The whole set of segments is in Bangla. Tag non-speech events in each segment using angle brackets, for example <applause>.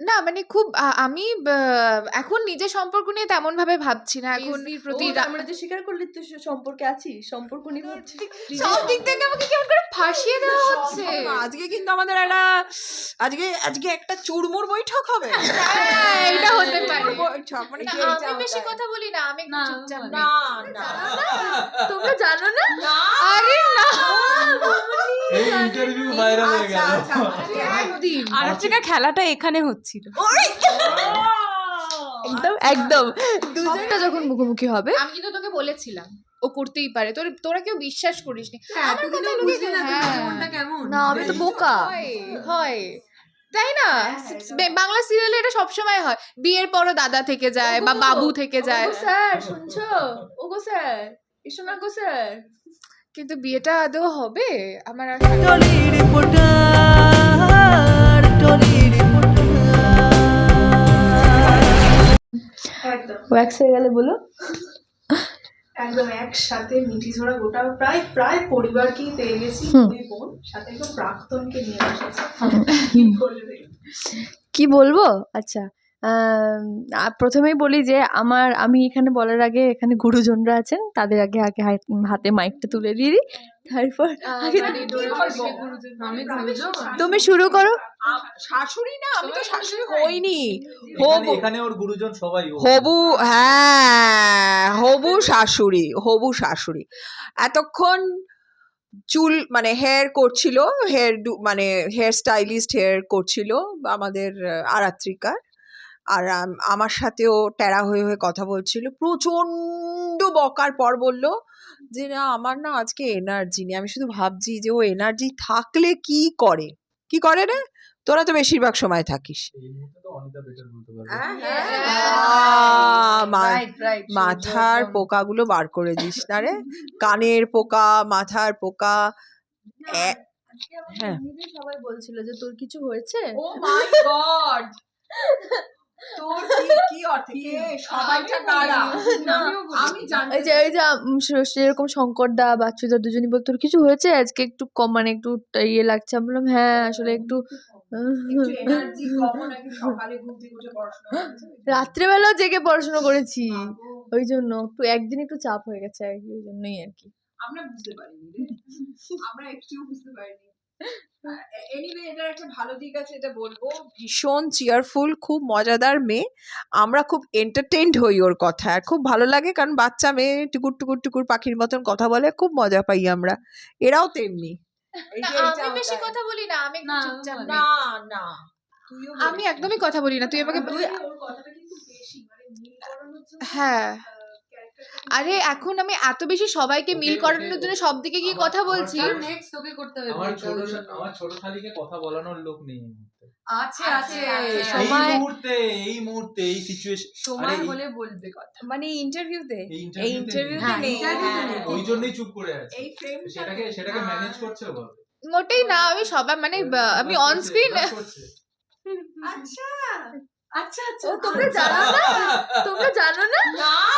না মানে খুব আ আমি এখন নিজের সম্পর্ক নিয়ে তেমন ভাবে ভাবছি না। এখন প্রতি প্রতি রা আমরা যে স্বীকার করলি তুই স সম্পর্কে আছিস? সম্পর্ক নিয়ে ভাবছিস? সব দিক থেকে আমাকে কেমন করে ফাঁসিয়ে দেওয়া হচ্ছে। আজকে কিন্তু আমাদের একটা আজকে আজকে একটা চুরমুর বৈঠক হবে হ্যাঁ, এটা হতে পারে। চুরমুর বৈঠক মানে না, আমি বেশি কথা বলি না। আমি একটু না, চুপচাপ না। না তোমরা জানো না? আরে না। এই ইন্টারভিউ ভাইরাল হয়ে আচ্ছা, গেল আচ্ছা, আচ্ছা। একদিন। আরেকটা খেলাটা এখানে হচ্ছিল একদম একদম। দুজনটা যখন মুখোমুখি হবে আমি কিন্তু তোকে বলেছিলাম ও করতেই পারে। তোর তোরা কেউ বিশ্বাস বুঝলি না। হ্যাঁ। কেমন? না আমি তো বোকা। হয় হয়। তাই না? বাংলা সিরিয়ালে এটা সবসময় হয়। বিয়ের পরও দাদা থেকে যায় বা বাবু থেকে যায়। স্যার শুনছো? ওগো স্যার, এসো না গো স্যার। কিন্তু বিয়েটা আদৌ হবে? আমার ওয়্যাক্স হয়ে গেলে বলো। একদম একসাথে মিঠি ঝোড়া গোটা প্রায় প্রায় পরিবারকেই পেয়ে গেছি দুই বোন সাথে একদম প্রাক্তনকে নিয়ে এসেছে কি বলব? আচ্ছা প্রথমেই বলি যে আমার আমি এখানে বলার আগে এখানে গুরুজনরা আছেন তাদের আগে আগে হাতে মাইকটা তুলে দিয়ে দিই। তারপর মানে। তুমি শুরু করো। শাশুড়ি না আমি তো শাশুড়ি হইনি হবু। এখানে ওর গুরুজন সবাই হবু হ্যাঁ হবু শাশুড়ি হবু শাশুড়ি। এতক্ষণ চুল মানে হেয়ার করছিল হেয়ার মানে হেয়ার স্টাইলিস্ট হেয়ার করছিল আমাদের আরাত্রিকার। আর আম- আমার সাথেও টেরা হয়ে হয়ে কথা বলছিল। প্রচণ্ড বকার পর বলল যে না আমার না আজকে এনার্জি নেই। আমি শুধু ভাবছি যে ও এনার্জি থাকলে কি করে? কি করে রে? তোরা তো বেশিরভাগ সময় থাকিস। Right, right, মাথার। পোকাগুলো বার করে দিস না রে? কানের পোকা মাথার পোকা হ্যাঁ। সবাই বলছিল যে তোর কিছু হয়েছে? ও মাই গড তোর কি কি অর্থে? সবাইটা কারা? আমি জানি এই যে এই যে সেরকম শঙ্কর দা বাচ্চুদা দুজনই বল কিছু হয়েছে? আজকে একটু কম মানে একটু ইয়ে লাগছে। আমি বললাম হ্যাঁ আসলে একটু একটু? রাত্রেবেলাও জেগে পড়াশোনা করেছি। ওই জন্য একটু একদিন একটু চাপ হয়ে গেছে আর কি ওই জন্যই আর কি। আমরা বুঝতে পারিনি আমরা একটুও বুঝতে পারিনি। এনিওয়ে এটার একটা ভালো দিক আছে এটা বলব। ভীষণ চিয়ারফুল খুব মজাদার মেয়ে। আমরা খুব এন্টারটেইনড হই ওর কথা আর খুব ভালো লাগে কারণ বাচ্চা মেয়ে টুকুর টুকুর টুকুর পাখির মতন কথা বলে খুব মজা পাই আমরা। এরাও তেমনি। এটা আমি বেশি কথা বলি না আমি না, চুপচাপ না না। আমি একদমই কথা বলি না তুই আমাকে কথাটা কিন্তু বেশি মানে হ্যাঁ। আরে এখন আমি এত বেশি সবাইকে মিল করানোর জন্য। সব দিকে গিয়ে কথা বলছি। নেক্সট তোকে করতে হবে আমার ছোট আমার ছোট শালিকে কথা বলানোর লোক নেই এই মুহূর্তে। আছে আছে আছে, এই মুহূর্তে এই মুহূর্তে এই সিচুয়েশন সময় হলে বলবে কথা। মানে ইন্টারভিউতে এই ইন্টারভিউতে হ্যাঁ, নেই। interview-তে হ্যাঁ। নেই। ওই জন্যই চুপ করে আছে। এই ফ্রেম সেটাকে সেটাকে ম্যানেজ করছে ভাবে। মোটেই না আমি সবাই মানে আমি অন স্ক্রিন আচ্ছা। আচ্ছা আচ্ছা। তোমরা জানো না? তোমরা জানো না?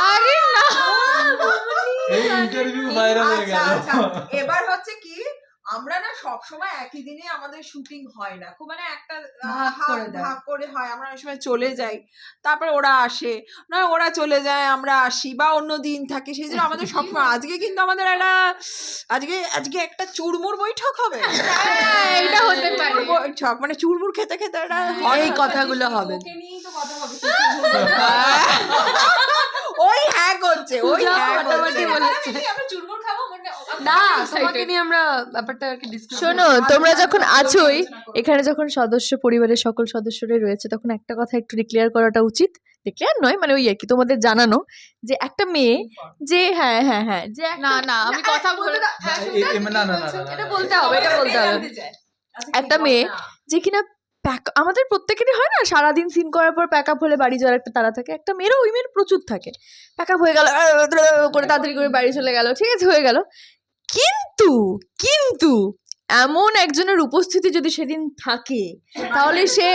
আরে না। ইন্টারভিউ ভাইরাল হয়ে আচ্ছা, গেল। আচ্ছা। এবার হচ্ছে কি? আমরা না সব সময় একই দিনে আমাদের শুটিং হয় না। খুব মানে একটা ভাগ করে হয়। আমরা অনেক সময় চলে যাই তারপর ওরা আসে। নয় ওরা চলে যায় আমরা আসি বা অন্য দিন থাকে। সেই জন্য আমাদের <laughs> সবসময় আজকে কিন্তু আমাদের একটা আজকে আজকে একটা চুরমুর বৈঠক হবে। <laughs> হ্যাঁ, এটা হতে পারে। বৈঠক মানে চুরমুর খেতে খেতে একটা এই কথাগুলো হবে। নিয়েই তো কথা হবে <laughs> হ্যাঁ ওই বলেছে। আমরা চুরমুর খাব না তোমাকে নিয়ে আমরা ব্যাপারটা আর কি ডিসকাস শোনো তোমরা যখন আছোই এখানে যখন সদস্য পরিবারের সকল সদস্যরাই রয়েছে তখন একটা কথা একটু ডিক্লেয়ার করাটা উচিত। ডিক্লেয়ার নয় মানে ওই আর কি তোমাদের জানানো যে একটা মেয়ে যে হ্যাঁ হ্যাঁ হ্যাঁ যে না না আমি কথা বলে হ্যাঁ, না, না, এটা বলতে হবে এটা বলতে হবে। একটা মেয়ে যে কিনা প্যাক আমাদের প্রত্যেকেরই হয় না? সারাদিন সিন করার পর প্যাক আপ হলে বাড়ি যাওয়ার একটা তারা থাকে। একটা মেয়েরও ওই মেয়ের প্রচুর থাকে। প্যাক আপ হয়ে গেল করে তাড়াতাড়ি করে বাড়ি চলে গেল। ঠিক আছে, হয়ে গেল। কিন্তু কিন্তু এমন একজনের উপস্থিতি যদি সেদিন থাকে, তাহলে সে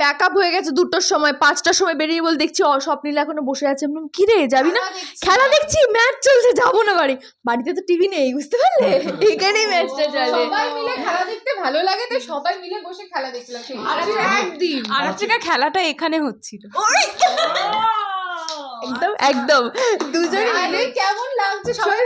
প্যাক আপ হয়ে গেছে দুটোর সময় পাঁচটার সময় বেরিয়ে বল দেখছি অ স্বপ্নীল এখনও বসে আছে। আমি কি রে যাবি না? খেলা দেখছি। ম্যাচ চলছে যাব না বাড়ি। বাড়িতে তো টিভি নেই বুঝতে পারলে? এখানেই ম্যাচটা চলে। সবাই মিলে খেলা দেখতে ভালো লাগে তাই সবাই মিলে বসে খেলা দেখছিলাম আর একদিন। আরেকটা খেলাটা এখানে হচ্ছিল। একদম একদম। দুজনে আরে কেমন লাগছে? সবাই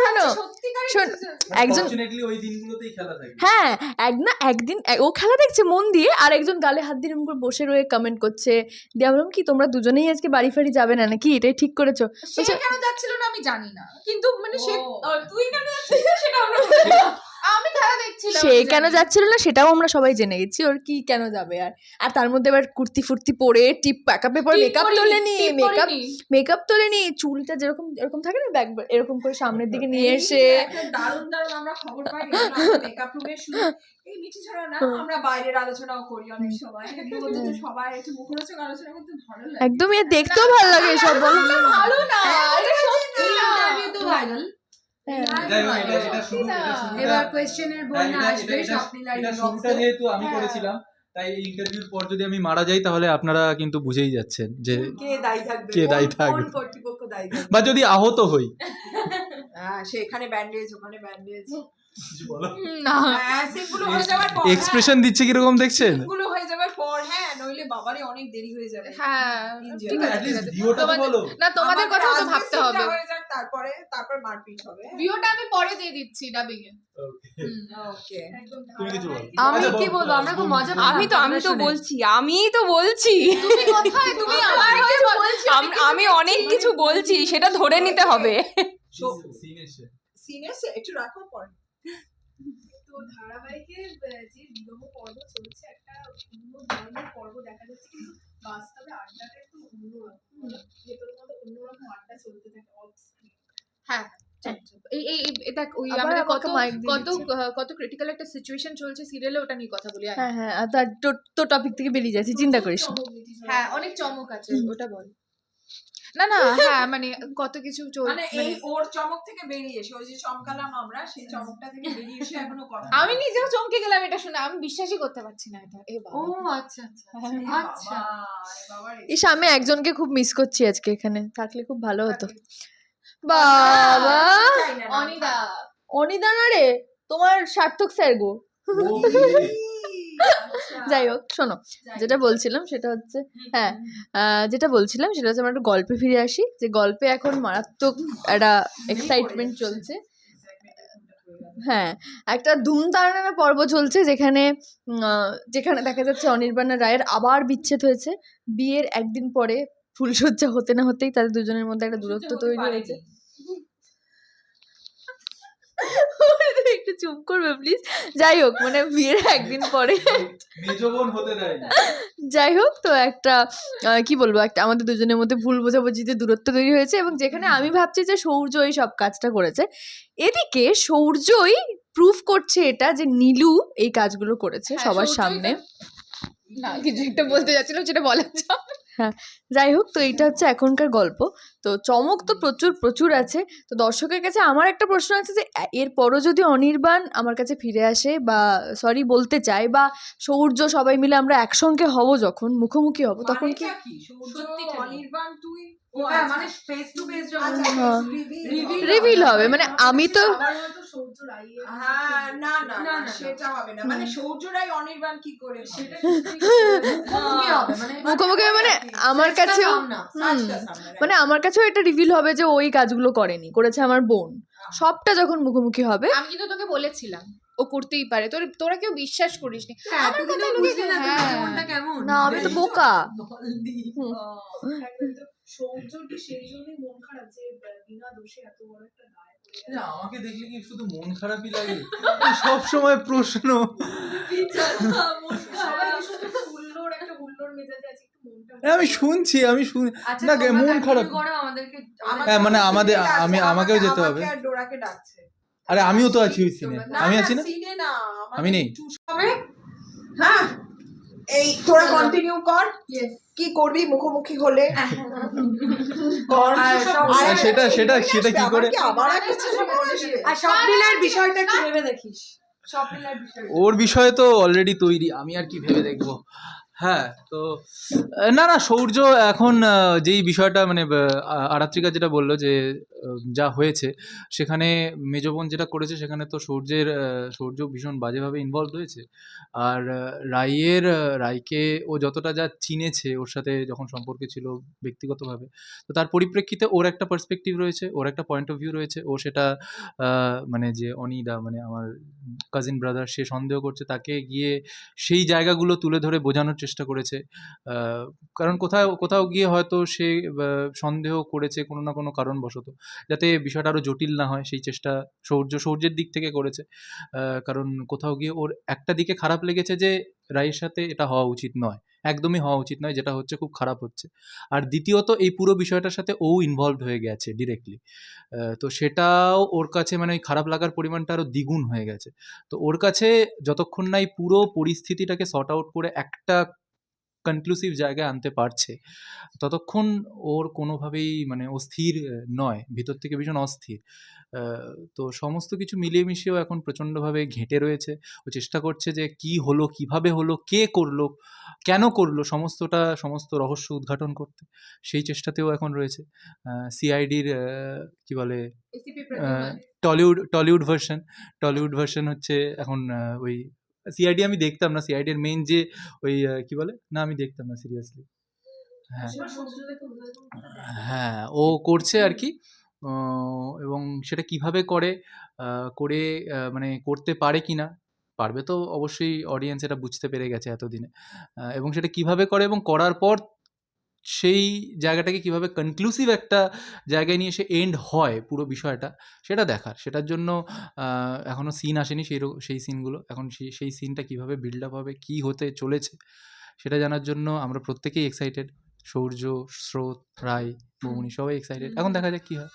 কিছু- একজন ওই দিনগুলোতেই খেলা থাকে। হ্যাঁ এক না একদিন ও খেলা দেখছে মন দিয়ে আর একজন গালে হাত দিয়ে করে বসে রয়ে কমেন্ট করছে। দিয়ে বললাম কি তোমরা দুজনেই আজকে বাড়ি ফাড়ি যাবে না নাকি? এটাই ঠিক করেছ? সে কেন যাচ্ছিল না আমি জানি না। কিন্তু মানে সে তুই কেন যাচ্ছিস? সেটা আমরা <laughs> আমি খেলা দেখছিলাম সে কেন যাচ্ছিল না সেটাও আমরা সবাই জেনে গেছি ওর কি কেন যাবে আর? আর তার মধ্যে এবার কুর্তি ফুর্তি পরে টিপ প্যাকআপে পরে মেকআপ করিনি, তোলেনি মেকআপ মেকআপ। মেকআপ তোলেনি চুলটা যেরকম এরকম থাকে না ব্যাক এরকম করে সামনের দিকে নিয়ে এসে। দারুণ দারুণ আমরা খবর পাই মেকআপ শুরু। এই মিঠি ছাড়া না আমরা বাইরের আলোচনাও করি অনেক সময়। সবাই একটু মুখরোচক আলোচনা করতে ভালো লাগে। একদমই দেখতেও ভালো লাগে এসব বলো। ভালো না এটা সত্যি না। ভাইরাল এবার কোয়েশ্চেনের হ্যাঁ, বন্যা আসবে। শুরুটা যেহেতু আমি করেছিলাম তাই এই ইন্টারভিউর পর যদি আমি মারা যাই তাহলে আপনারা কিন্তু বুঝেই যাচ্ছেন যে কে দায়ী থাকবে? কে দায়ী থাকবে? কর্তৃপক্ষ দায়ী বা যদি আহত হই। হ্যাঁ সে ব্যান্ডেজ ওখানে ব্যান্ডেজ না। হ্যাঁ হয়ে এক্সপ্রেশন দিচ্ছে কীরকম দেখছেন? গুলো হয়ে যাওয়ার পর হ্যাঁ নইলে বাবারে অনেক দেরি হয়ে যাবে। হ্যাঁ ঠিক আছে ঠিক Atleast আছে। ভিউটা তো তোমাদের- বলো। না তোমাদের আমাদের তো ভাবতে হবে। তারপরে তারপর মারপিট হবে ভিডিওটা আমি পরে দিয়ে দিচ্ছি ডাবিং এ। ওকে তুমি কিছু বলো। আমি আচ্ছা, কি বলব? আমরা খুব মজা আমি তো আমি তো বলছি আমিই তো বলছি। তুমি কোথায়? তুমি আমার কাছে বলছো। আম- আমি অনেক কিছু বলছি সেটা ধরে নিতে হবে। Scene এসে। সিনে একটু রাখো পরে। তো ধারাবাহিকে যে বিবাহ পর্ব চলছে একটা অন্য ধরনের পর্ব দেখা যাচ্ছে কিন্তু বাস্তবে আড্ডাটা একটু অন্যরকম। ভেতর মতো অন্যরকম আড্ডা চলতে থাকে অফ স্ক্রিন হ্যাঁ চল, চল। এই দেখ ওই আমাদের কত কত কত ক্রিটিক্যাল একটা সিচুয়েশন চলছে সিরিয়ালে ওটা নিয়ে কথা বলি হ্যাঁ হ্যাঁ তো টপিক থেকে বেরিয়ে যাচ্ছি চিন্তা করিস হ্যাঁ অনেক চমক আছে ওটা বল। না না <laughs> হ্যাঁ মানে কত কিছু চল মানে মানে এই ওর চমক থেকে বেরিয়ে এসে ওই যে চমকালাম আমরা সেই চমকটা থেকে বেরিয়ে এসে এখনও কথা আমি নিজেও চমকে গেলাম এটা শুনে আমি বিশ্বাসই করতে পারছি না এটা এ বাবা। আচ্ছা আচ্ছা আচ্ছা ইস আমি একজনকে খুব মিস করছি আজকে এখানে থাকলে খুব ভালো হতো। বাবা! অনিদা অনিদা না রে তোমার সার্থক স্যার গো। আচ্ছা। যাই হোক শোনো যেটা বলছিলাম সেটা হচ্ছে হ্যাঁ যেটা বলছিলাম সেটা হচ্ছে আমরা একটু গল্পে ফিরে আসি যে গল্পে এখন মারাত্মক একটা এক্সাইটমেন্ট চলছে। হ্যাঁ একটা ধুম তাড়ানো পর্ব চলছে যেখানে যেখানে দেখা যাচ্ছে অনির্বাণা রায়ের আবার বিচ্ছেদ হয়েছে। বিয়ের একদিন পরে ফুলসজ্জা হতে না হতেই তাদের দুজনের মধ্যে একটা দূরত্ব তৈরি হয়েছে। একটু চুপ করবে প্লিজ যাই হোক মানে বিয়ের একদিন পরে। যাই হোক তো একটা কি বলব একটা আমাদের দুজনের মধ্যে ভুল বোঝাবুঝিতে দূরত্ব তৈরি হয়েছে এবং যেখানে আমি ভাবছি যে সৌর্য এই সব কাজটা করেছে এদিকে সৌর্যই প্রুফ করছে এটা যে নীলু এই কাজগুলো করেছে হ্যাঁ, সবার সামনে। না কিছু একটা বলতে যাচ্ছিলাম যেটা বলা যায় যাই হোক তো এইটা হচ্ছে এখনকার গল্প। তো চমক তো প্রচুর প্রচুর আছে। তো দর্শকের কাছে আমার একটা প্রশ্ন আছে যে এরপরও যদি অনির্বাণ আমার কাছে ফিরে আসে বা সরি বলতে চায় বা সৌর্য সবাই মিলে আমরা একসঙ্গে হব যখন মুখোমুখি হব তখন কি? অনির্বাণ তুই? ও হ্যাঁ মানে টু ফেস যখন হ্যাঁ। রিভিল রিভিল হবে। মানে আমি তো হ্যাঁ না না না, না না, সেটা হবে না। মানে সৌর্যরাই অনির্বাণ কি করে সেটা মুখোমুখি মানে মানে আমার। হুম, মানে আমার কাছেও এটা রিভিল হবে যে ওই কাজগুলো করেনি করেছে আমার বোন। সবটা যখন মুখোমুখি হবে আমি কিন্তু তোকে বলেছিলাম ও করতেই পারে। তোর তোরা কেউ বিশ্বাস করিস নি। হ্যাঁ, বুঝলি হ্যাঁ। না। আমি তো বোকা। কি সেই জন্যই মন খারাপ যে বিনা দোষে এত বড় একটা দায় না, আমাকে দেখলে কি শুধু মন খারাপই লাগে? সব সময় প্রশ্ন। সবাই কি শুধু হুল্লোড় একটা হুল্লোড় মেজাজে আছে? একটু মনটা হ্যাঁ, আমি শুনছি আমি শুন। আচ্ছা না, মন খারাপ। হ্যাঁ, মানে আমাদের- আমি- আমাকেও যেতে হবে। আমাকে আর ডোরাকে ডাকছে। আরে আমিও তো আছি ওই সিনে না, আমি আছি না? সিনে না আমাদের আমি নেই? হ্যাঁ। এই তোরা কন্টিনিউ কর। কি করবি? মুখোমুখি হলে। সেটা- সেটা- সেটা কি করে? আবার আর স্বপ্নিলের বিষয়টা কি ভেবে দেখিস। ওর বিষয়ে তো অলরেডি তৈরি আমি আর কি ভেবে দেখব। হ্যাঁ তো না না, সৌর্য এখন যেই বিষয়টা মানে আরাত্রিকা যেটা বলল যে যা হয়েছে, সেখানে মেজবোন যেটা করেছে, সেখানে তো সূর্যের সূর্য ভীষণ বাজেভাবে ইনভলভ হয়েছে। আর রাইয়ের রাইকে ও যতটা যা চিনেছে, ওর সাথে যখন সম্পর্কে ছিল ব্যক্তিগতভাবে, তো তার পরিপ্রেক্ষিতে ওর একটা পার্সপেক্টিভ রয়েছে, ওর একটা পয়েন্ট অফ ভিউ রয়েছে, ও সেটা মানে যে অনিদা মানে আমার কাজিন ব্রাদার সে সন্দেহ করছে, তাকে গিয়ে সেই জায়গাগুলো তুলে ধরে বোঝানোর চেষ্টা করেছে। কারণ কোথাও কোথাও গিয়ে হয়তো সে সন্দেহ করেছে কোনো না কোনো কারণবশত। যাতে বিষয়টা আরও জটিল না হয়, সেই চেষ্টা সৌর্য, সৌর্যের দিক থেকে করেছে। কারণ কোথাও গিয়ে ওর একটা দিকে খারাপ লেগেছে যে, রায়ের সাথে এটা হওয়া উচিত নয়। একদমই হওয়া উচিত নয়, যেটা হচ্ছে খুব খারাপ হচ্ছে। আর দ্বিতীয়ত, এই পুরো বিষয়টার সাথে ও ইনভলভ হয়ে গেছে ডিরেক্টলি তো সেটাও ওর কাছে মানে ওই খারাপ লাগার পরিমাণটা আরও দ্বিগুণ হয়ে গেছে। তো ওর কাছে যতক্ষণ না এই পুরো পরিস্থিতিটাকে সর্ট আউট করে একটা কনক্লুসিভ জায়গায় আনতে পারছে, ততক্ষণ ওর কোনোভাবেই মানে অস্থির নয়। ভিতর থেকে ভীষণ অস্থির। তো সমস্ত কিছু মিলিয়ে মিশিয়েও এখন প্রচণ্ডভাবে ঘেঁটে রয়েছে। ও চেষ্টা করছে যে কি হলো কীভাবে হলো কে করল কেন করল সমস্তটা সমস্ত রহস্য উদ্ঘাটন করতে। সেই চেষ্টাতেও এখন রয়েছে। সিআইডির কি বলে টলিউড টলিউড ভার্সন টলিউড ভার্সন হচ্ছে এখন ওই সিআইডি আমি দেখতাম না। সিআইডির মেইন যে ওই কি বলে? না আমি দেখতাম না সিরিয়াসলি হ্যাঁ। হ্যাঁ ও করছে আর কি। এবং সেটা কীভাবে করে? করে মানে করতে পারে কি না পারবে তো অবশ্যই অডিয়েন্স এটা বুঝতে পেরে গেছে এতদিনে। এবং সেটা কীভাবে করে এবং করার পর সেই জায়গাটাকে কীভাবে কনক্লুসিভ একটা জায়গায় নিয়ে এসে এন্ড হয় পুরো বিষয়টা, সেটা দেখার। সেটার জন্য এখনও সিন আসেনি সেই সেই সিনগুলো এখন সেই সেই সিনটা কীভাবে বিল্ড আপ হবে, কি হতে চলেছে, সেটা জানার জন্য আমরা প্রত্যেকেই এক্সাইটেড সূর্য স্রোত রায় বৌমনি সবাই এক্সাইটেড এখন দেখা যাক কি হয়।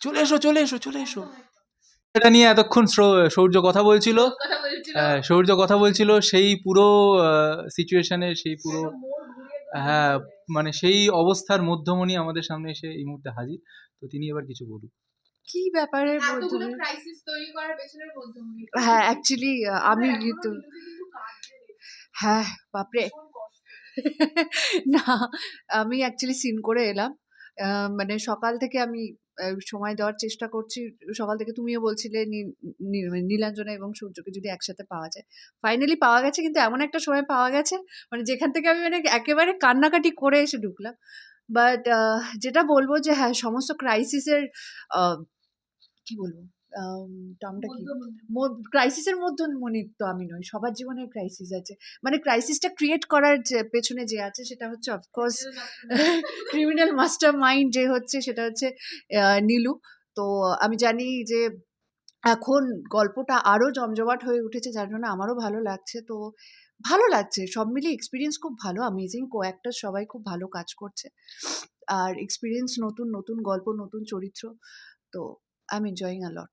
চলে এসো চলে এসো চলে এসো। এটা নিয়ে এতক্ষণ স্রো- সূর্য কথা বলছিল। কথা বলছিল। সূর্য কথা বলছিল সেই পুরো সিচুয়েশনে সেই পুরো হ্যাঁ মানে সেই অবস্থার মধ্যমণি আমাদের সামনে এসে এই মুহূর্তে হাজির। তো তিনি এবার কিছু বলুন। কি ব্যাপারে এতগুলো মধ্যমে- ক্রাইসিস তৈরি করার পেছনের মধ্যমণি। হ্যাঁ অ্যাকচুয়ালি আমি কিন্তু হ্যাঁ বাপরে। না, আমি অ্যাকচুয়ালি সিন করে এলাম। মানে সকাল থেকে আমি সময় দেওয়ার চেষ্টা করছি। সকাল থেকে তুমিও বলছিলে নী- মানে নীলাঞ্জনা এবং সূর্যকে যদি একসাথে পাওয়া যায়। ফাইনালি পাওয়া গেছে কিন্তু এমন একটা সময় পাওয়া গেছে মানে যেখান থেকে আমি মানে একেবারে কান্নাকাটি করে এসে ঢুকলাম। বাট যেটা বলব যে হ্যাঁ সমস্ত ক্রাইসিসের কি বলব? টার্মটা কি? ক্রাইসিসের মধ্যে মনে তো আমি নই সবার জীবনে ক্রাইসিস আছে। মানে ক্রাইসিসটা ক্রিয়েট করার যে পেছনে যে আছে সেটা হচ্ছে অফকোর্স ক্রিমিনাল মাস্টার মাইন্ড যে হচ্ছে সেটা হচ্ছে নীলু। তো আমি জানি যে এখন গল্পটা আরও জমজমাট হয়ে উঠেছে যার জন্য আমারও ভালো লাগছে। তো ভালো লাগছে সব মিলিয়ে এক্সপিরিয়েন্স খুব ভালো অ্যামেজিং কো অ্যাক্টার সবাই খুব ভালো কাজ করছে। আর এক্সপিরিয়েন্স নতুন নতুন গল্প নতুন চরিত্র তো I am enjoying a lot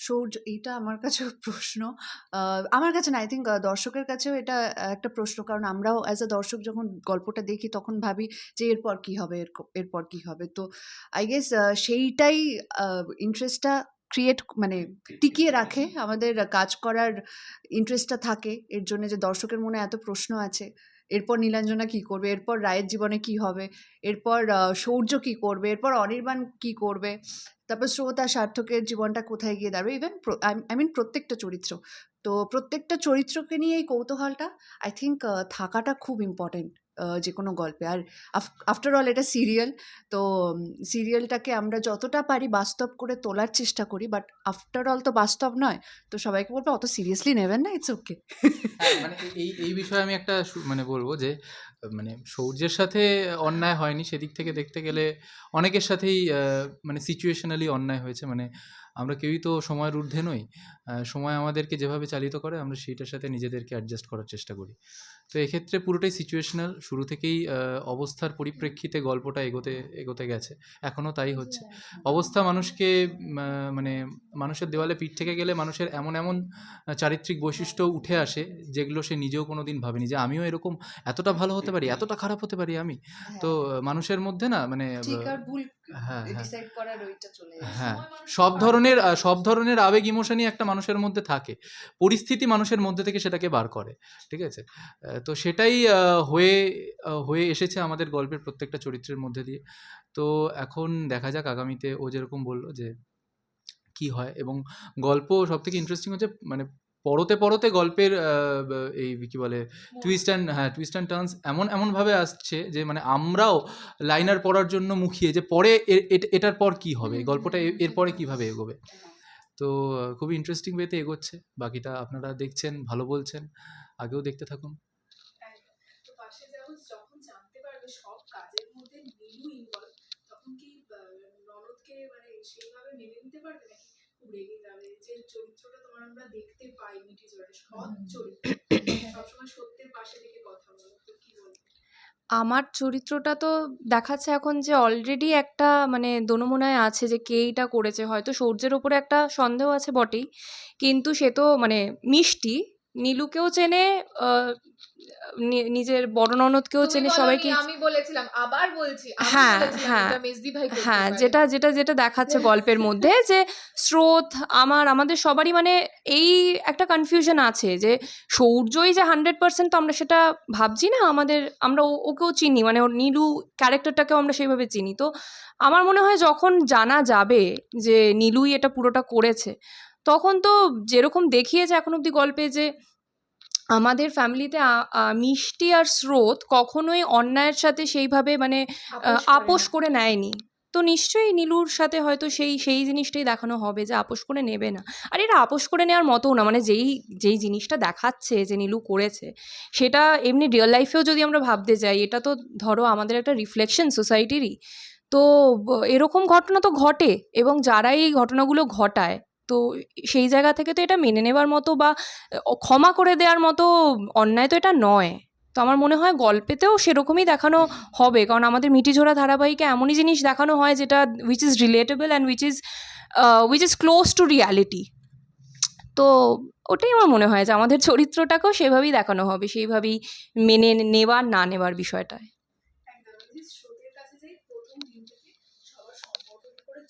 Shaurya, এটা আমার কাছেও <laughs> প্রশ্ন। আমার কাছে না আই থিঙ্ক দর্শকের কাছেও এটা একটা প্রশ্ন। কারণ আমরাও অ্যাজ আ দর্শক যখন গল্পটা দেখি, তখন ভাবি যে, এরপর কি হবে? এরপর কি হবে? তো আই গেস সেইটাই ইন্টারেস্টটা ক্রিয়েট মানে টিকিয়ে রাখে। আমাদের কাজ করার ইন্টারেস্টটা থাকে। এর জন্য যে, দর্শকের মনে এত প্রশ্ন আছে। এরপর নীলাঞ্জনা কি করবে? এরপর রায়ের জীবনে কি হবে? এরপর সৌর্য কি করবে? এরপর অনির্বাণ কি করবে? তারপর শ্রোতা সার্থকের জীবনটা কোথায় গিয়ে দাঁড়াবে? ইভেন আই মিন প্রত্যেকটা চরিত্র। তো প্রত্যেকটা চরিত্রকে নিয়ে এই কৌতূহলটা আই থিঙ্ক থাকাটা খুব ইম্পর্টেন্ট যে কোনো গল্পে। আর আফটার অল এটা সিরিয়াল তো সিরিয়ালটাকে আমরা যতটা পারি বাস্তব করে তোলার চেষ্টা করি বাট আফটার অল তো বাস্তব নয় তো সবাইকে বলব অত সিরিয়াসলি নেবেন না ইটস ওকে হ্যাঁ, মানে এই- এই এই বিষয়ে আমি একটা মানে বলব যে মানে সৌর্যের সাথে অন্যায় হয়নি সেদিক থেকে দেখতে গেলে অনেকের সাথেই মানে সিচুয়েশনালি অন্যায় হয়েছে মানে আমরা কেউই তো সময়ের ঊর্ধ্বে নই। সময় আমাদেরকে যেভাবে চালিত করে আমরা সেইটার সাথে নিজেদেরকে অ্যাডজাস্ট করার চেষ্টা করি। তো এক্ষেত্রে পুরোটাই সিচুয়েশনাল শুরু থেকেই অবস্থার পরিপ্রেক্ষিতে গল্পটা এগোতে এগোতে গেছে। এখনও তাই হচ্ছে। অবস্থা মানুষকে মানে মানুষের দেওয়ালে পিঠ থেকে গেলে মানুষের এমন এমন চারিত্রিক বৈশিষ্ট্য উঠে আসে যেগুলো সে নিজেও কোনো দিন ভাবেনি যে আমিও এরকম এতটা ভালো হতে পারি এতটা খারাপ হতে পারি আমি। তো মানুষের মধ্যে না মানে হ্যাঁ হ্যাঁ। ডিসাইড করার ওইটা চলে যায় হ্যাঁ সব ধরনের সব ধরনের আবেগ ইমোশনই একটা মানুষের মধ্যে থাকে। পরিস্থিতি মানুষের মধ্যে থেকে সেটাকে বার করে ঠিক আছে? তো সেটাই হয়ে হয়ে এসেছে আমাদের গল্পের প্রত্যেকটা চরিত্রের মধ্যে দিয়ে। তো এখন দেখা যাক আগামীতে ও যেরকম বলল যে কি হয় এবং গল্প সব থেকে ইন্টারেস্টিং হচ্ছে মানে পরতে পরতে গল্পের এই কি বলে টুইস্ট অ্যান্ড হ্যাঁ টুইস্ট অ্যান্ড টার্নস এমন এমনভাবে আসছে যে মানে আমরাও লাইনার পড়ার জন্য মুখিয়ে যে পরে এটার পর কি হবে? গল্পটা এরপরে কীভাবে এগোবে? তো আহ, খুবই ইন্টারেস্টিং ওয়েতে এগোচ্ছে। বাকিটা আপনারা দেখছেন ভালো বলছেন আগেও দেখতে থাকুন। তো তখন কি ননদকে মানে সেইভাবে মেনে নিতে পারবে নাকি? রেগে যাবে যে চরিত্রটা তোমার আমরা দেখতে পাই মিটি জোড়ায় সৎ চরিত্র। সবসময় সত্যের পাশে থেকে কথা বলো তো কি বলব আমার চরিত্রটা তো দেখাচ্ছে এখন যে অলরেডি একটা মানে দনমনায় আছে যে কে এটা করেছে হয়তো সূর্যের ওপরে একটা সন্দেহ আছে বটেই কিন্তু সে তো মানে মিষ্টি নীলুকেও চেনে নিজের বড় ননদকেও চেনে সবাইকে। আমি বলেছিলাম আবার বলছি হ্যাঁ, হ্যাঁ, হ্যাঁ যেটা যেটা যেটা দেখাচ্ছে গল্পের মধ্যে যে স্রোত আমার আমাদের সবারই মানে এই একটা কনফিউশন আছে যে সৌর্যই যে হান্ড্রেড পার্সেন্ট তো আমরা সেটা ভাবছি না আমাদের আমরা ওকেও চিনি মানে ওর নীলু ক্যারেক্টারটাকেও আমরা সেইভাবে চিনি। তো আমার মনে হয় যখন জানা যাবে যে নীলুই এটা পুরোটা করেছে তখন তো যেরকম দেখিয়েছে এখন অবধি গল্পে যে আমাদের ফ্যামিলিতে মিষ্টি আর স্রোত কখনোই অন্যায়ের সাথে সেইভাবে মানে আপোষ করে নেয়নি। তো নিশ্চয়ই নীলুর সাথে হয়তো সেই সেই জিনিসটাই দেখানো হবে যে আপোষ করে নেবে না। আর এটা আপোষ করে নেওয়ার মতও না। মানে যেই যেই জিনিসটা দেখাচ্ছে যে নীলু করেছে সেটা এমনি রিয়েল লাইফেও যদি আমরা ভাবতে যাই এটা তো ধরো আমাদের একটা রিফ্লেকশন সোসাইটিরই তো এরকম ঘটনা তো ঘটে এবং যারা এই ঘটনাগুলো ঘটায় তো সেই জায়গা থেকে তো এটা মেনে নেবার মতো বা ক্ষমা করে দেওয়ার মতো অন্যায় তো এটা নয়। তো আমার মনে হয় গল্পেতেও সেরকমই দেখানো হবে। কারণ আমাদের মিটিঝোড়া ধারাবাহিকে এমনই জিনিস দেখানো হয় যেটা which is relatable and which is which is close to reality তো ওটাই আমার মনে হয় যে আমাদের চরিত্রটাকেও সেভাবেই দেখানো হবে, সেইভাবেই মেনে নেবার, না নেবার বিষয়টায়।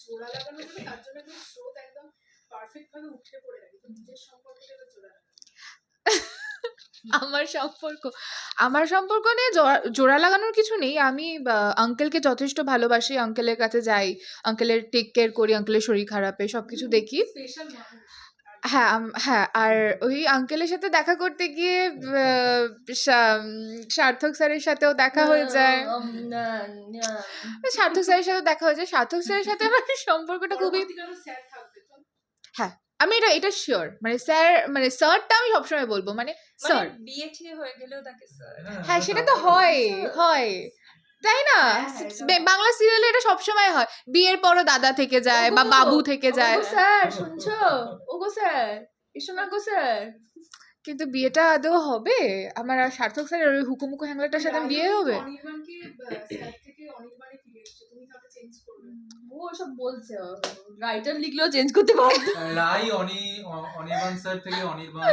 জোড়া লাগানো জন্য একদম স্রোত একদম পারফেক্ট ভাবে উঠে পড়ে গেছে তো নিজের সম্পর্কটা এবার জোড়া লাগানো <laughs> আমার সম্পর্ক আমার সম্পর্ক নিয়ে জোড়া- জোড়া লাগানোর কিছু নেই। আমি আঙ্কেলকে যথেষ্ট ভালোবাসি। আঙ্কেলের কাছে যাই আঙ্কেলের টেক কেয়ার করি আঙ্কেলের শরীর খারাপে সব কিছু দেখি। হ্যাঁ হ্যাঁ আর ওই আঙ্কেলের সাথে দেখা করতে গিয়ে সার্থক স্যারের সাথেও দেখা হয়ে যায়। সার্থক স্যারের সাথে দেখা হয়ে যায়। সার্থক স্যারের সাথে আমার সম্পর্কটা খুবই তো? আমি এটা এটা শিওর মানে স্যার মানে স্যারটা আমি সবসময় বলব মানে স্যার। বিয়ে ঠিয়ে হয়ে গেলেও তাকে হ্যাঁ সেটা তো হয় হয় তাই না? বে- বাংলা সিরিয়ালে এটা সবসময় হয়। বিয়ের পরও দাদা থেকে যায় বা বাবু থেকে যায়। স্যার শুনছো? ওগো স্যার এসো না গো স্যার। কিন্তু বিয়েটা আদৌ হবে? আমার আর সার্থক স্যারের ওই হুকুমুকু হ্যাংলাটার সাথে বিয়ে হবে? অনির্বাণকে স্যার থেকে অনির্বাণে ফিরে চেঞ্জ করবে। ও সব বলছে রাইটার লিখলেও চেঞ্জ করতে পারবে রাই অনি অনির্বাণ স্যার থেকে অনির্বাণ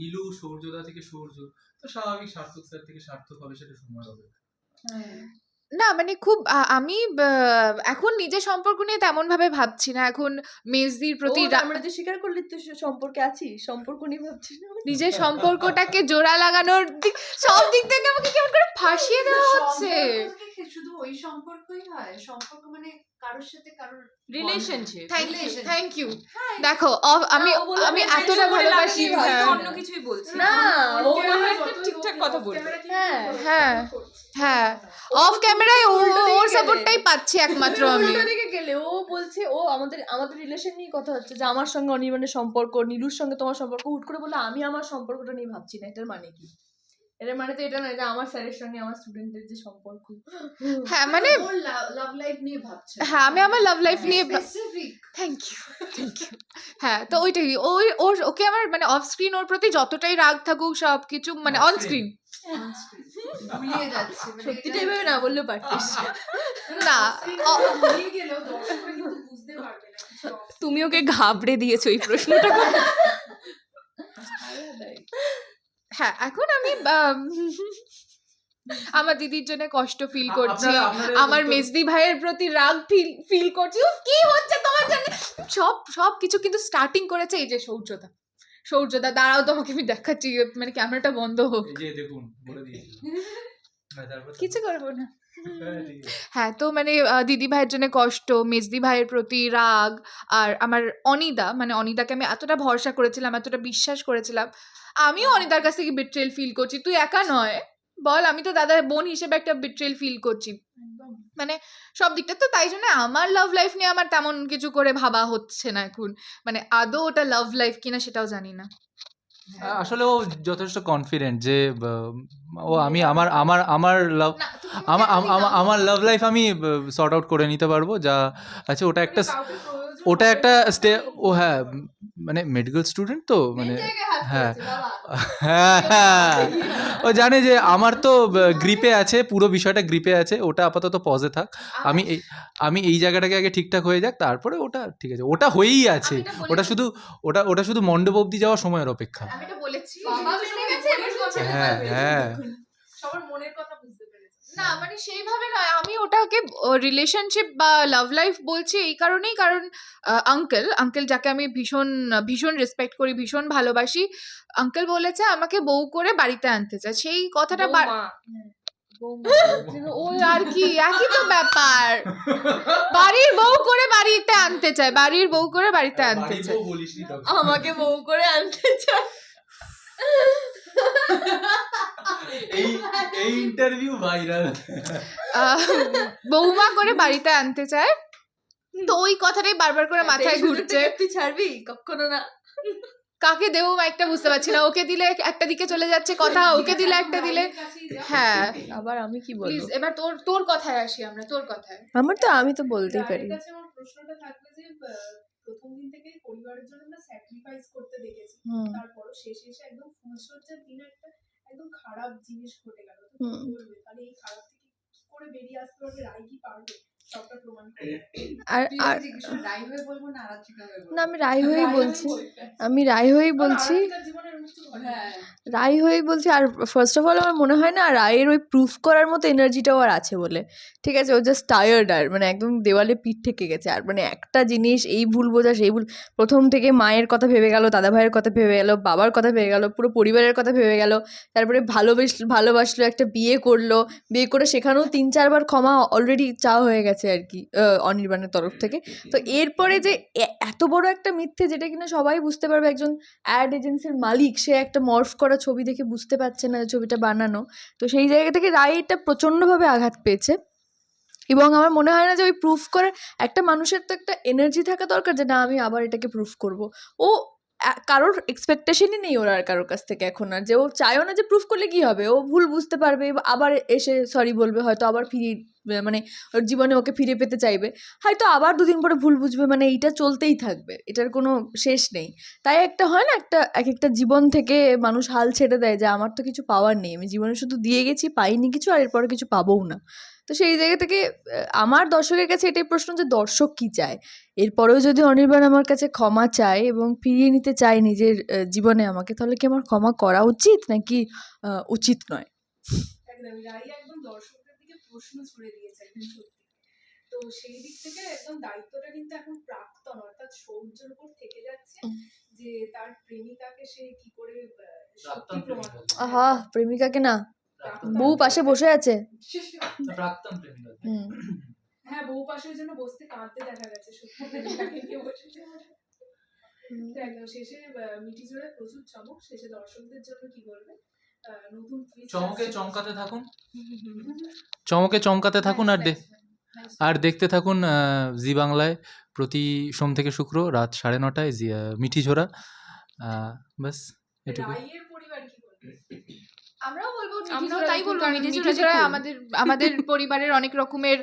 নীলু সৌর্যদা থেকে সৌর্য। তো স্বাভাবিক সার্থক স্যার থেকে সার্থক হবে সেটা সময় হবে। না মানে খুব আমি এখন নিজের সম্পর্ক নিয়ে তেমন ভাবে ভাবছি না। এখন মেজদির প্রতি আমরা যে স্বীকার করলি তুই সে সম্পর্কে আছি সম্পর্ক নিয়ে ভাবছিস না? নিজের সম্পর্কটাকে জোড়া লাগানোর দিক সব দিক থেকে আমাকে কেমন করে ফাঁসিয়ে দেওয়া হচ্ছে? শুধু ওই সম্পর্কই হয় সম্পর্ক মানে কারোর সাথে কারোর relationship thank you thank you দেখো আমি আমি এতটা ভালোবাসি হ্যাঁ। অন্য কিছুই বলছি। না ও ঠিকঠাক কথা কিন্তু হ্যাঁ, হ্যাঁ, হ্যাঁ অফ ক্যামেরায় ওর সাপোর্টটাই পাচ্ছি একমাত্র <laughs> আমি। দিকে গেলে ও বলছে ও আমাদের আমাদের রিলেশন নিয়ে কথা হচ্ছে যে আমার সঙ্গে অনির্বাণের সম্পর্ক নীলুর সঙ্গে তোমার সম্পর্ক হুট করে বলল আমি আমার সম্পর্কটা নিয়ে ভাবছি না এটার মানে কি? এটা মানে তো এটা নয় যে আমার স্যারের সঙ্গে আমার স্টুডেন্টের যে সম্পর্ক। হ্যাঁ মানে লাভ লাইফ নিয়ে ভাবছে। হ্যাঁ আমি আমার লাভ লাইফ নিয়ে specific thank you thank you হ্যাঁ তো ওইটাই ওই ওর ওকে আমার মানে অফ স্ক্রিন ওর প্রতি যতটাই রাগ থাকুক সব কিছু মানে অন স্ক্রিন গুলিয়ে যাচ্ছে মানে সত্যিটা এটা- এভাবে না বললেও পারতিস। না ভুলিয়ে না তুমি ওকে ঘাবড়ে দিয়েছ এই প্রশ্নটা। হ্যাঁ এখন আমি আমার দিদির জন্য কষ্ট ফিল করছি আমার মেজদি ভাইয়ের প্রতি রাগ ফিল ফিল করছি কি হচ্ছে তোমার জন্য? সব সব কিছু কিন্তু স্টার্টিং করেছে এই যে সৌর্যদা। সৌর্যদা দাঁড়াও তোমাকে আমি দেখাচ্ছি মানে ক্যামেরাটা বন্ধ হোক। দেখুন <laughs> হ্যাঁ, কিছু করব না। হ্যাঁ, তো মানে দিদি ভাইয়ের জন্য কষ্ট মেজদি ভাইয়ের প্রতি রাগ আর আমার অনিদা মানে অনিদাকে আমি এতটা ভরসা করেছিলাম এতটা বিশ্বাস করেছিলাম আমিও অনিদার কাছ থেকে বিট্রেল ফিল করছি। তুই একা নয় বল আমি তো দাদা বোন হিসেবে একটা বিট্রেল ফিল করছি। মানে সব দিকটা তো তাই জন্য আমার লাভ লাইফ নিয়ে আমার তেমন কিছু করে ভাবা হচ্ছে না এখন। মানে আদৌ ওটা লাভ লাইফ কিনা সেটাও জানি না। আসলে ও যথেষ্ট কনফিডেন্ট যে ও আমি আমার আমার আমার লাভ আমার আমার লাভ লাইফ আমি সর্ট আউট করে নিতে পারব। যা আছে ওটা একটা ওটা একটা স্টে ও হ্যাঁ মানে মেডিকেল স্টুডেন্ট তো মানে হ্যাঁ। হ্যাঁ হ্যাঁ। ও জানে যে আমার তো গ্রিপে আছে পুরো বিষয়টা গ্রিপে আছে ওটা আপাতত পজে থাক। আমি এই আমি এই জায়গাটাকে আগে ঠিকঠাক হয়ে যাক তারপরে ওটা ঠিক আছে ওটা হয়েই আছে। ওটা শুধু ওটা ওটা শুধু মণ্ডপ অবধি যাওয়ার সময়ের অপেক্ষা। হ্যাঁ হ্যাঁ সবার মনের কথা বুঝতে পেরেছে না মানে সেইভাবে নয়। আমি ওটাকে রিলেশনশিপ বা লাভ লাইফ বলছি এই কারণেই। কারণ আঙ্কেল আঙ্কেল যাকে আমি ভীষণ ভীষণ রেসপেক্ট করি ভীষণ ভালোবাসি আঙ্কেল বলেছে আমাকে বউ করে বাড়িতে আনতে চায়। সেই কথাটা ও আর কি? একই তো ব্যাপার। বাড়ির বউ করে বাড়িতে আনতে চায়। বাড়ির বউ করে বাড়িতে আনতে চায়। আমাকে বউ করে আনতে চায়। এই এই ইন্টারভিউ ভাইরাল আহ, বৌমা করে বাড়িতে আনতে চায়। তো ওই কথাটাই বারবার করে মাথায় সেই সুযোগ ঘুরছে। তুই ছাড়বি? কখনো না। কাকে দেবো একটা বুঝতে পারছি না। ওকে দিলে একটা দিকে চলে যাচ্ছে কথা ওকে দিলে একটা দিলে। হ্যাঁ। আবার আমি কি প্লিজ এবার তোর তোর কথায় আসি আমরা তোর কথায়। আমার তো আমি তো বলতেই পারি। আমার প্রশ্নটা থাকবে যে প্রথম দিন থেকে পরিবারের জন্য আমরা স্যাক্রিফাইস করতে দেখেছি। তারপর তারপরও শেষে এসে একদম ফুলসজ্জার দিন একটা একদম খারাপ জিনিস ঘটে গেল। তো কি বলবে? তাহলে এই খারাপ থেকে কি করে বেরিয়ে আসতে পারবে? রায় কি পারবে? আর আর রাই হয়ে না আমি রায় হয়েই বলছি। আমি রায় হয়েই বলছি। ঘটেনি। হ্যাঁ। রায় হয়েই বলছি। আর ফার্স্ট অফ অল আমার মনে হয় না রায়ের ওই প্রুফ করার মতো এনার্জিটাও আর আছে বলে। ঠিক আছে ও জাস্ট টায়ার্ড আর মানে একদম দেওয়ালে পিঠ থেকে গেছে। আর মানে একটা জিনিস এই ভুল বোঝা সেই ভুল। প্রথম থেকে মায়ের কথা ভেবে গেল দাদা ভাইয়ের কথা ভেবে গেল বাবার কথা ভেবে গেল পুরো পরিবারের কথা ভেবে গেল। তারপরে ভালোবেস ভালোবাসলো একটা বিয়ে করল। বিয়ে করে সেখানেও তিন চারবার ক্ষমা অলরেডি চাওয়া হয়ে গেছে। আর কি অনির্বাণের তরফ থেকে। তো এরপরে যে এত বড় একটা মিথ্যে যেটা কিনা সবাই বুঝতে পারবে একজন অ্যাড এজেন্সির মালিক সে একটা মর্ফ করা ছবি দেখে বুঝতে পারছে না যে ছবিটা বানানো। তো সেই জায়গা থেকে রায় এটা প্রচণ্ডভাবে আঘাত পেয়েছে। এবং আমার মনে হয় না যে ওই প্রুফ করার একটা মানুষের তো একটা এনার্জি থাকা দরকার যে না আমি আবার এটাকে প্রুফ করব। ও কারোর এক্সপেকটেশনই নেই ওর আর কারোর কাছ থেকে এখন আর। যে ও চায়ও না যে প্রুফ করলে কি হবে? ও ভুল বুঝতে পারবে আবার এসে সরি বলবে, হয়তো আবার ফিরিয়ে মানে ওর জীবনে ওকে ফিরে পেতে চাইবে। হয়তো আবার দুদিন পরে ভুল বুঝবে মানে এইটা চলতেই থাকবে। এটার কোনো শেষ নেই। তাই একটা হয় না, একটা এক একটা জীবন থেকে মানুষ হাল ছেড়ে দেয় যে, আমার তো কিছু পাওয়ার নেই। আমি জীবনে শুধু দিয়ে গেছি, পাইনি কিছু, আর এরপরে কিছু পাবোও না। তো সেই জায়গা থেকে আমার দর্শকের কাছে এটাই প্রশ্ন যে দর্শক কি চায়? এরপরেও যদি অনির্বাণ আমার কাছে ক্ষমা চায় এবং ফিরিয়ে নিতে চায় নিজের জীবনে আমাকে তাহলে কি আমার ক্ষমা করা উচিত নাকি উচিত নয়? একদম দর্শকদের দিকে প্রশ্ন ছুড়ে দিয়েছে তো সেই দিক থেকে একদম দায়িত্বটা কিন্তু এখন প্রাক্তন অর্থাৎ সৌর্যের উপর থেকে যাচ্ছে যে তার প্রেমিকাকে সে কি করে সত্যি প্রমাণ আহা প্রেমিকাকে না? বউ পাশে বসে আছে? <laughs> প্রাক্তন প্রেমিকা। হ্যাঁ বউ পাশে জন্য বসতে কাঁদতে দেখা গেছে একদম <laughs> শেষে মিটি জোড়ে প্রচুর চমক শেষে দর্শকদের জন্য কি বলবে? চমকে চমকাতে থাকুন। <laughs> চমকে চমকাতে থাকুন আর দে আর দেখতে থাকুন জি বাংলায় প্রতি সোম থেকে শুক্র রাত সাড়ে নটায় জি মিঠি ঝোরা আহ, ব্যাস এটুকু আমরাও বলব আমরাও তাই বলব। আমাদের আমাদের <laughs> পরিবারের অনেক রকমের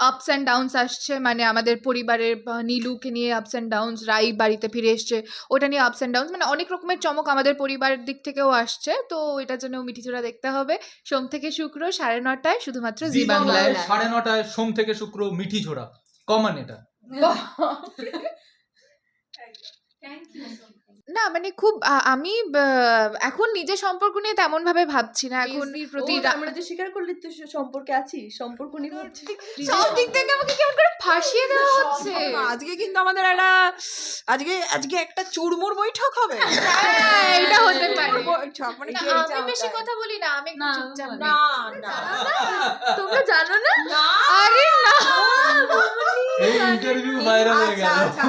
আপস অ্যান্ড ডাউনস আসছে। মানে আমাদের পরিবারের নীলুকে নিয়ে আপস অ্যান্ড ডাউনস রাই বাড়িতে ফিরে এসছে ওটা নিয়ে আপস অ্যান্ড ডাউনস মানে অনেক রকমের চমক আমাদের পরিবারের দিক থেকেও আসছে। তো এটার জন্য মিঠিচোরা দেখতে হবে। সোম থেকে শুক্র সাড়ে নটায় শুধুমাত্র জি বাংলায়। সাড়ে নটায় সোম থেকে শুক্র মিঠি ঝোড়া কমন এটা। থ্যাংক ইউ <laughs> <laughs> না মানে খুব আ- আমি এখন নিজের সম্পর্ক নিয়ে তেমন ভাবে ভাবছি না। এখন প্রতি আমরা যে স্বীকার করলি তো সে সম্পর্কে আছি সম্পর্ক নিয়ে ভাবছিস সব দিক থেকে আমাকে কেমন করে ফাঁসিয়ে দেওয়া হচ্ছে? আজকে কিন্তু আমাদের একটা আজকে আজকে একটা চুরমুর বৈঠক হবে। হ্যাঁ, এটা হতে পারে। চুরমুর বৈঠক মানে না, কি এটা আমি বেশি কথা বলি না আমি একটু না, চুপচাপ না। না। তোমরা জানো না? আরে না। এই ইন্টারভিউ ভাইরাল হয়ে আচ্ছা, গেল। আচ্ছা,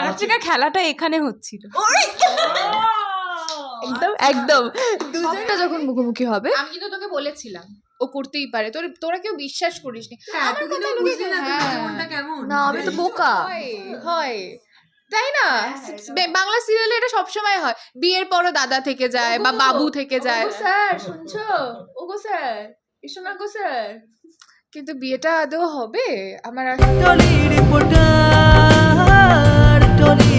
আচ্ছা। খেলাটা এখানে হচ্ছিল <laughs> একদম একদম। দুজনটা যখন মুখোমুখি হবে? আমি কিন্তু তোকে বলেছিলাম ও করতেই পারে। তোর তোরা কেউ বিশ্বাস করিস নি হ্যাঁ। না হ্যাঁ। না আমি তো বোকা। হয় হয়। তাই না? বাংলা সিরিয়ালে এটা সবসময় হয়। বিয়ের পরও দাদা থেকে যায় বা বাবু থেকে যায়। স্যার শুনছো? ওগো স্যার এসো না গো স্যার। কিন্তু বিয়েটা আদৌ হবে? আমার আর টলি রিপোর্টার টলি